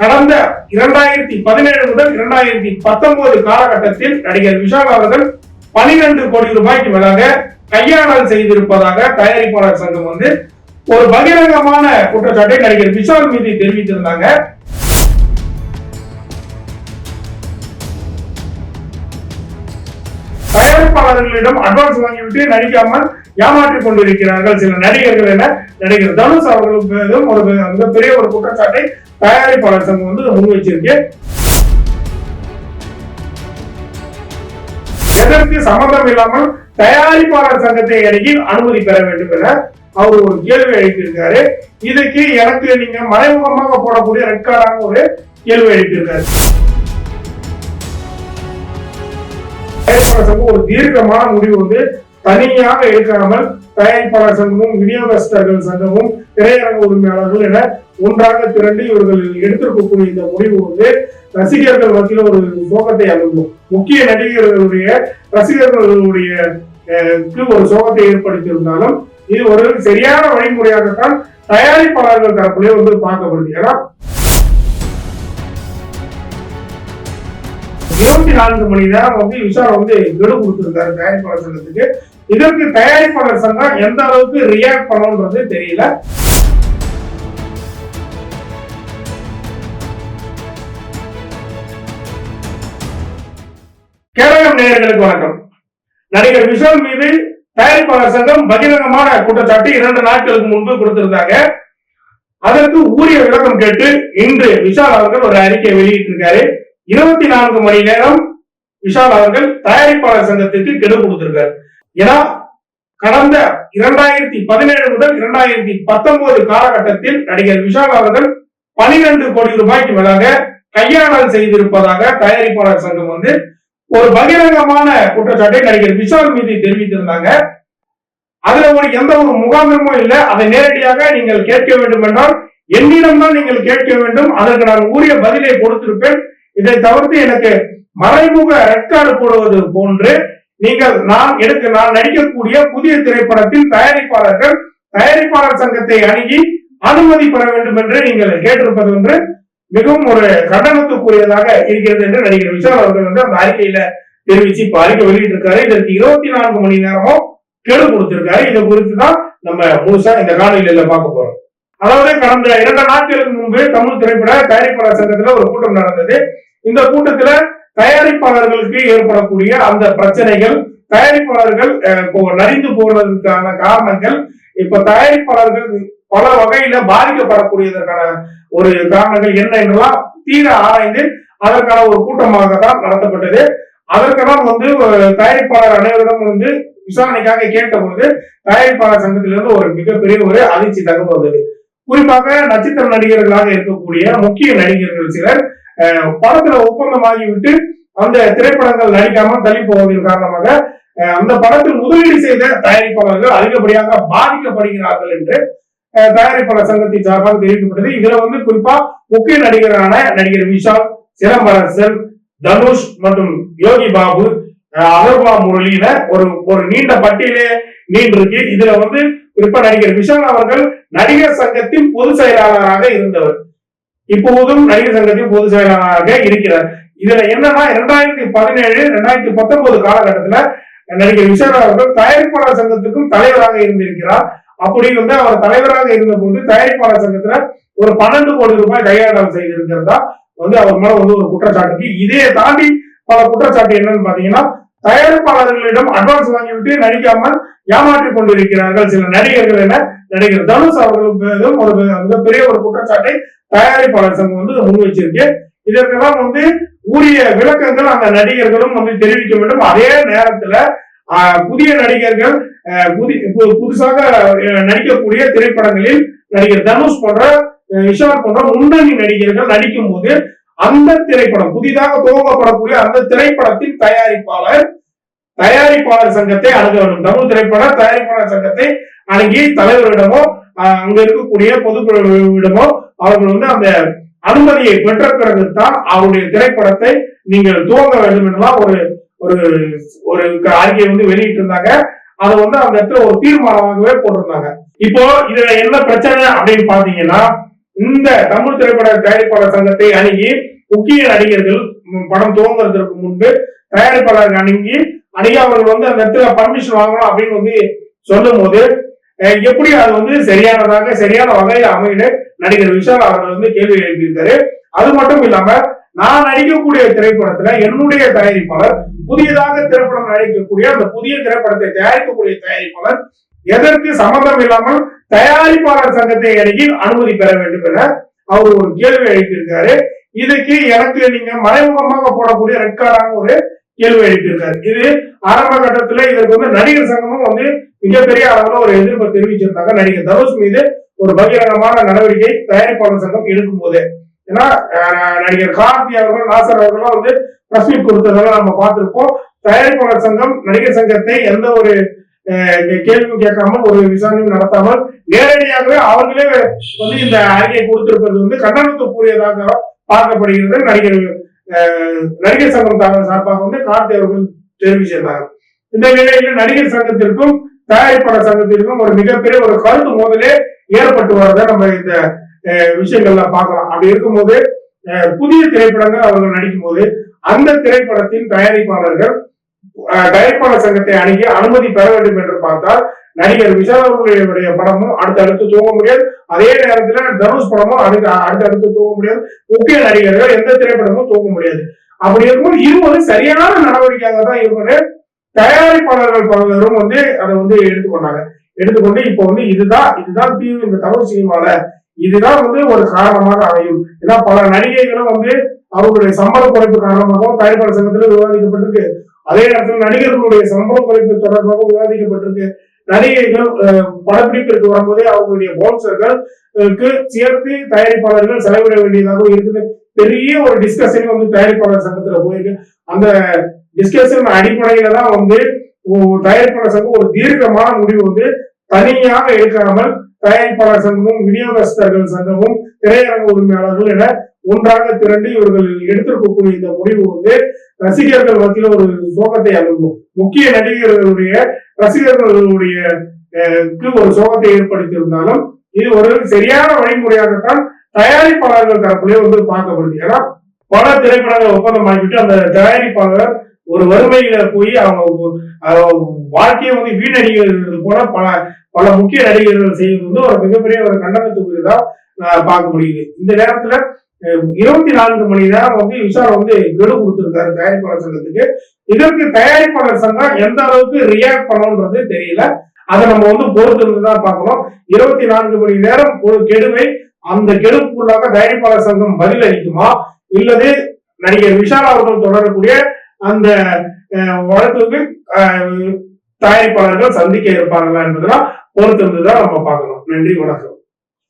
கடந்த இரண்டாயிரத்தி பதினேழு முதல் இரண்டாயிரத்தி பத்தொன்பது காலகட்டத்தில் நடிகர் விஷால் அவர்கள் பனிரெண்டு கோடி ரூபாய்க்கு மேலாக கையாடல் செய்திருப்பதாக தயாரிப்பாளர் சங்கம் வந்து ஒரு பகிரங்கமான குற்றச்சாட்டை நடிகர் விஷால் மீது தெரிவித்திருந்தாங்க. தயாரிப்பாளர்களிடம் அட்வான்ஸ் வாங்கிவிட்டு நடிக்காமல் ஏமாற்றிக் கொண்டிருக்கிறார்கள் சில நடிகர்கள் என நடிகர் தனுஷ் அவர்கள் மீதும் ஒரு மிகப்பெரிய ஒரு குற்றச்சாட்டை தயாரிப்பாளர் சங்கம் வந்து முன்வைச்சிருக்கு. எதற்கு சம்பந்தம் இல்லாமல் தயாரிப்பாளர் சங்கத்தை அணுகி அனுமதி பெற வேண்டும் என அவர் ஒரு கேள்வி எழுப்பியிருக்காரு. இதுக்கு எனக்கு நீங்க மறைமுகமாக போடக்கூடிய ரெட் கார்டாக ஒரு கேள்வி எழுப்பியிருக்காரு. தயாரிப்பாளர் சங்கம் ஒரு தீர்க்கமான முடிவு வந்து தனியாக எடுக்காமல் தயாரிப்பாளர் சங்கமும் விநியோகஸ்தர்கள் சங்கமும் திரையரங்க உரிமையாளர்கள் என ஒன்றாக திரண்டு இவர்கள் எடுத்திருக்கக்கூடிய இந்த முடிவு வந்து ரசிகர்கள் மத்தியில் ஒரு சோகத்தை அழுகும் முக்கிய நடிகர்களுடைய ரசிகர்களுடைய ஒரு சோகத்தை ஏற்படுத்தியிருந்தாலும் இது ஒரு சரியான வழிமுறையாகத்தான் தயாரிப்பாளர்கள் தரப்பிலே வந்து பார்க்கப்படுது. ஏன்னா இருபத்தி நான்கு மணி நேரம் வந்து விஷால் வந்து கெடு கொடுத்திருக்காரு தயாரிப்பாளர் சங்கத்துக்கு. இதற்கு தயாரிப்பாளர் சங்கம் எந்த அளவுக்கு ரியாக்ட் பண்ணணும்ன்றது தெரியல. கேரளம் நேயர்களுக்கு வணக்கம். நடிகர் விஷால் மீது தயாரிப்பாளர் சங்கம் பகிரங்கமான குற்றச்சாட்டு இரண்டு நாட்களுக்கு முன்பு கொடுத்திருந்தாங்க. அதற்கு உரிய விளக்கம் கேட்டு இன்று விஷால் அவர்கள் ஒரு அறிக்கை வெளியிட்டிருக்காரு. இருபத்தி நான்கு மணி நேரம் விஷால் அவர்கள் தயாரிப்பாளர் சங்கத்துக்கு கெடு கொடுத்திருக்காரு. ஏன்னா கடந்த இரண்டாயிரத்தி பதினேழு முதல் இரண்டாயிரத்தி பத்தொன்பது காலகட்டத்தில் நடிகர் விஷால் அவர்கள் பனிரெண்டு கோடி ரூபாய்க்கு மேலாக கையாடல் செய்திருப்பதாக தயாரிப்பாளர் சங்கம் வந்து ஒரு பகிரங்கமான குற்றச்சாட்டை நடிகர் விஷால் மீது தெரிவித்திருந்தாங்க. அதுல ஒரு எந்த ஒரு முகாமிரமும் இல்லை அதை நேரடியாக நீங்கள் கேட்க வேண்டும் என்றால் என்னிடம் தான் நீங்கள் கேட்க வேண்டும். அதற்கு நான் உரிய பதிலை கொடுத்திருப்பேன். இதை தவிர்த்து எனக்கு மறைமுக ரெக்கார்டு போடுவது போன்று நீங்கள் நான் எடுக்க நான் நடிக்கக்கூடிய புதிய திரைப்படத்தில் தயாரிப்பாளர்கள் தயாரிப்பாளர் சங்கத்தை அணுகி அனுமதி பெற வேண்டும் என்று நீங்கள் கேட்டிருப்பது வந்து மிகவும் ஒரு கண்டனத்துக்குரியதாக இருக்கிறது என்று நடிகர் விஷால் அவர்கள் வந்து அந்த அறிக்கையில தெரிவிச்சு இப்ப அறிக்கை வெளியிட்டிருக்காரு. இதற்கு இருபத்தி நான்கு மணி நேரமும் கெடு கொடுத்திருக்காரு. இதை குறித்து தான் நம்ம முழுசா இந்த காணொலியில பார்க்க போறோம். அதாவது கடந்த இரண்டு நாட்களுக்கு முன்பு தமிழ் திரைப்பட தயாரிப்பாளர் சங்கத்துல ஒரு கூட்டம் நடந்தது. இந்த கூட்டத்துல தயாரிப்பாளர்களுக்கு ஏற்படக்கூடிய அந்த பிரச்சனைகள் தயாரிப்பாளர்கள் அஹ், இப்போ காரணங்கள் இப்ப தயாரிப்பாளர்கள் பல வகையில பாதிக்கப்படக்கூடியதற்கான ஒரு காரணங்கள் என்ன என்றெல்லாம் தீர ஆராய்ந்து அதற்கான ஒரு கூட்டமாக தான் நடத்தப்பட்டது. அதற்கெல்லாம் வந்து தயாரிப்பாளர் அனைவரிடம் வந்து விசாரணைக்காக கேட்டபோது தயாரிப்பாளர் சங்கத்திலிருந்து ஒரு மிகப்பெரிய ஒரு அதிர்ச்சி தகவல் வந்தது. குறிப்பாக நட்சத்திர நடிகர்களாக இருக்கக்கூடிய முக்கிய நடிகர்கள் சிலர் படத்துல ஒப்பந்தம் ஆகிவிட்டு அந்த திரைப்படங்கள் நடிக்காமல் தள்ளி போவதன் காரணமாக அந்த படத்தில் முதலீடு செய்த தயாரிப்பாளர்கள் அதிகப்படியாக பாதிக்கப்படுகிறார்கள் என்று தயாரிப்பாளர் சங்கத்தின் சார்பாக தெரிவிக்கப்பட்டது. இதுல வந்து குறிப்பா முக்கிய நடிகரான நடிகர் விஷால் சிலம்பரசன் தனுஷ் மற்றும் யோகி பாபு அகர்வா முரளியில ஒரு ஒரு நீண்ட பட்டியலே நீண்டிருக்கு. இதுல வந்து குறிப்பா நடிகர் விஷால் அவர்கள் நடிகர் சங்கத்தின் பொதுச் செயலாளராக இருந்தவர். இப்போதும் ரயில் சங்கத்தின் பொதுச் செயலாளராக இருக்கிறார். இதுல என்னன்னா இரண்டாயிரத்தி பதினேழு ரெண்டாயிரத்தி பத்தொன்பது காலகட்டத்துல நடிகர் விஷால் அவர்கள் தயாரிப்பாளர் சங்கத்துக்கும் தலைவராக இருந்திருக்கிறார். அப்படி வந்து அவர் தலைவராக இருந்த போது தயாரிப்பாளர் சங்கத்துல ஒரு பன்னெண்டு கோடி ரூபாய் கையாளம் செய்திருக்கிறதா வந்து அவர் மேல வந்து ஒரு குற்றச்சாட்டுக்கு. இதே தாண்டி பல குற்றச்சாட்டு என்னன்னு பாத்தீங்கன்னா தயாரிப்பாளர்களிடம் அட்வான்ஸ் வாங்கிவிட்டு நடிக்காமல் ஏமாற்றிக் கொண்டிருக்கிறார்கள் சில நடிகர்கள் என நடிகர் தனுஷ் அவர்கள் மீதும் ஒரு மிகப்பெரிய ஒரு குற்றச்சாட்டை தயாரிப்பாளர் சங்கம் வந்து முன் வச்சிருக்கு இதற்கெல்லாம் வந்து உரிய விளக்கங்கள் அந்த நடிகர்களும் வந்து தெரிவிக்க வேண்டும். அதே நேரத்துல ஆஹ், புதிய நடிகர்கள் புதி- புதுசாக நடிக்கக்கூடிய திரைப்படங்களில் நடிகர் தனுஷ் போன்ற இஷார் போன்ற முன்னணி நடிகர்கள் நடிக்கும் போது அந்த திரைப்படம் புதிதாக துவங்கப்படக்கூடிய அந்த திரைப்படத்தின் தயாரிப்பாளர் தயாரிப்பாளர் சங்கத்தை அணுக வேண்டும். தமிழ் திரைப்பட தயாரிப்பாளர் சங்கத்தை அணுகி தலைவரிடமோ அங்க இருக்கக்கூடிய பொதுக்குழுவிடமோ அவர்கள் வந்து அந்த அனுமதியை பெற்ற பிறகு தான் அவருடைய திரைப்படத்தை நீங்கள் துவங்க வேண்டும் என்றெல்லாம் ஒரு ஒரு ஒரு அறிக்கையை வந்து வெளியிட்டு இருந்தாங்க அதை வந்து அந்த இடத்துல ஒரு தீர்மானமாகவே போட்டிருந்தாங்க. இப்போ இதுல என்ன பிரச்சனை அப்படின்னு பாத்தீங்கன்னா இந்த தமிழ் திரைப்பட தயாரிப்பாளர் சங்கத்தை அணுகி முக்கிய நடிகர்கள் படம் துவங்குறதுக்கு முன்பு தயாரிப்பாளர்கள் அணுகி அணுகி அவர்கள் வந்து அந்த இடத்துல பர்மிஷன் வாங்கணும் அப்படின்னு வந்து சொல்லும் போது எப்படி அது வந்து சரியானதாக சரியான வகையில் அமையில நடிகர் விஷால் அவர்கள் வந்து கேள்வி எழுப்பியிருக்காரு. அது மட்டும் இல்லாம நான் நடிக்கக்கூடிய திரைப்படத்துல என்னுடைய தயாரிப்பாளர் புதியதாக திரைப்படம் நடிக்கக்கூடிய அந்த புதிய திரைப்படத்தை தயாரிக்கக்கூடிய தயாரிப்பாளர் எதற்கு சம்பந்தம் இல்லாமல் தயாரிப்பாளர் சங்கத்தை அணுகி அனுமதி பெற வேண்டும் என அவர் ஒரு கேள்வி எழுப்பியிருக்காரு. இதுக்கு எனக்கு நீங்க மறைமுகமாக போடக்கூடிய ரெட் கார்டான ஒரு கேள்வி எழுப்பியிருக்காரு. இது ஆரம்ப கட்டத்துல இதற்கு வந்து நடிகர் சங்கமும் வந்து மிகப்பெரிய அளவுல ஒரு எதிர்ப்பை தெரிவிச்சிருந்தாங்க. நடிகர் தனுஷ் மீது ஒரு பகிரங்கமான நடவடிக்கை தயாரிப்பாளர் சங்கம் எடுக்கும் போது ஏன்னா நடிகர் கார்த்தி அவர்கள் நாசர் அவர்களும் வந்து பிரஸ் மீட் கொடுத்ததெல்லாம் நம்ம பார்த்திருப்போம். தயாரிப்பாளர் சங்கம் நடிகர் சங்கத்தை எந்த ஒரு கேள்வியும் கேட்காமல் ஒரு விசாரணையும் நடத்தாமல் நேரடியாகவே அவர்களே வந்து இந்த அறிக்கையை கொடுத்திருப்பது வந்து கண்டனத்துக்குரியதாக பார்க்கப்படுகிறது. நடிகர் நடிகர் சங்கம் தா- சார்பாக வந்து கார்த்தி அவர்கள் தெரிவிச்சிருந்தாங்க. இந்த நிலையில நடிகர் சங்கத்திற்கும் தயாரிப்பாளர் சங்கத்திற்கும் ஒரு மிகப்பெரிய ஒரு கருத்து மோதலே ஏற்பட்டு வரதை நம்ம இந்த விஷயங்கள்ல பார்க்கலாம். அப்படி இருக்கும்போது புதிய திரைப்படங்கள் அவர்கள் நடிக்கும் போது அந்த திரைப்படத்தின் தயாரிப்பாளர்கள் தயாரிப்பாளர் சங்கத்தை அணுகி அனுமதி பெற வேண்டும் என்று பார்த்தால் நடிகர் விஷால் அவர்களுடைய படமும் அடுத்தடுத்து தூங்க முடியாது. அதே நேரத்துல தனுஷ் படமும் அடுத்த அடுத்தடுத்து தூங்க முடியாது. முக்கிய நடிகர்கள் எந்த திரைப்படமும் தூங்க முடியாது. அப்படி இருக்கும்போது இது சரியான நடவடிக்கையாக தான் இருக்குன்னு தயாரிப்பாளர்கள் பலரும் வந்து அதை வந்து எடுத்துக்கொண்டாங்க. எடுத்துக்கொண்டு இப்போ வந்து இதுதான் இதுதான் தீவு இந்த தமிழ் சினிமால. இதுதான் வந்து ஒரு காரணமாக அமையும். ஏன்னா பல நடிகைகளும் வந்து அவர்களுடைய சம்பள குறைப்பு காரணமாகவும் தயாரிப்பாளர் சங்கத்தில் விவாதிக்கப்பட்டிருக்கு. அதே நேரத்தில் நடிகர்களுடைய சம்பளம் குறைப்பு தொடர்பாக விவாதிக்கப்பட்டிருக்கு. நடிகைகள் படப்பிடிப்பிற்கு வரும்போதே அவங்களுடைய பவுன்சர்களுக்கு சேர்த்து தயாரிப்பாளர்கள் செலவிட வேண்டியதாகவும் இருக்குது. பெரிய ஒரு டிஸ்கஷன் வந்து தயாரிப்பாளர் சங்கத்துல போயிருக்கு. அந்த டிஸ்கஷன் அடிப்படையில தான் வந்து தயாரிப்பாளர் சங்கம் ஒரு தீர்க்கமான முடிவு வந்து தனியாக எடுக்காமல் தயாரிப்பாளர் சங்கமும் விநியோகஸ்தர்கள் சங்கமும் திரையரங்க உரிமையாளர்கள் என ஒன்றாக திரண்டு இவர்கள் எடுத்திருக்கக்கூடிய இந்த முடிவு வந்து ரசிகர்கள் மத்தியில் ஒரு சோகத்தை அனுப்பும் முக்கிய நடிகர்களுடைய ரசிகர்களுடைய ஒரு சோகத்தை ஏற்படுத்தியிருந்தாலும் இது ஒரு சரியான வழிமுறையாகத்தான் தயாரிப்பாளர்கள் தரப்புலேயே வந்து பார்க்கப்படுது. ஏன்னா பல திரைப்படங்கள் ஒப்பந்தம் ஆகிவிட்டு அந்த தயாரிப்பாளர் ஒரு வறுமையில போய் அவங்க வாழ்க்கையை வந்து வீணடிகள் போல பல பல முக்கிய நடிகர்கள் செய்வது வந்து ஒரு மிகப்பெரிய ஒரு கண்டனத்துக்குரியதா பார்க்க முடியுது இந்த நேரத்துல இருபத்தி நான்கு மணி நேரம் வந்து விஷால் வந்து கெடு கொடுத்திருக்காரு தயாரிப்பாளர் சங்கத்துக்கு. இதற்கு தயாரிப்பாளர் சங்கம் எந்த அளவுக்கு ரியாக்ட் பண்ணணும்ன்றது தெரியல. அதை நம்ம வந்து பொறுத்து இருந்து தான் பார்க்கணும். இருபத்தி நான்கு மணி நேரம் ஒரு கெடுவை அந்த கெடுப்புக்குள்ளாக தயாரிப்பாளர் சங்கம் பதில் அளிக்குமா இல்லது நடிகர் விஷால் அவர்கள் தொடரக்கூடிய அந்த வழக்குக்கு தயாரிப்பாளர்கள் சந்திக்க இருப்பாங்களா என்பதெல்லாம் பொறுத்து தான் நம்ம பார்க்கணும். நன்றி வணக்கம்.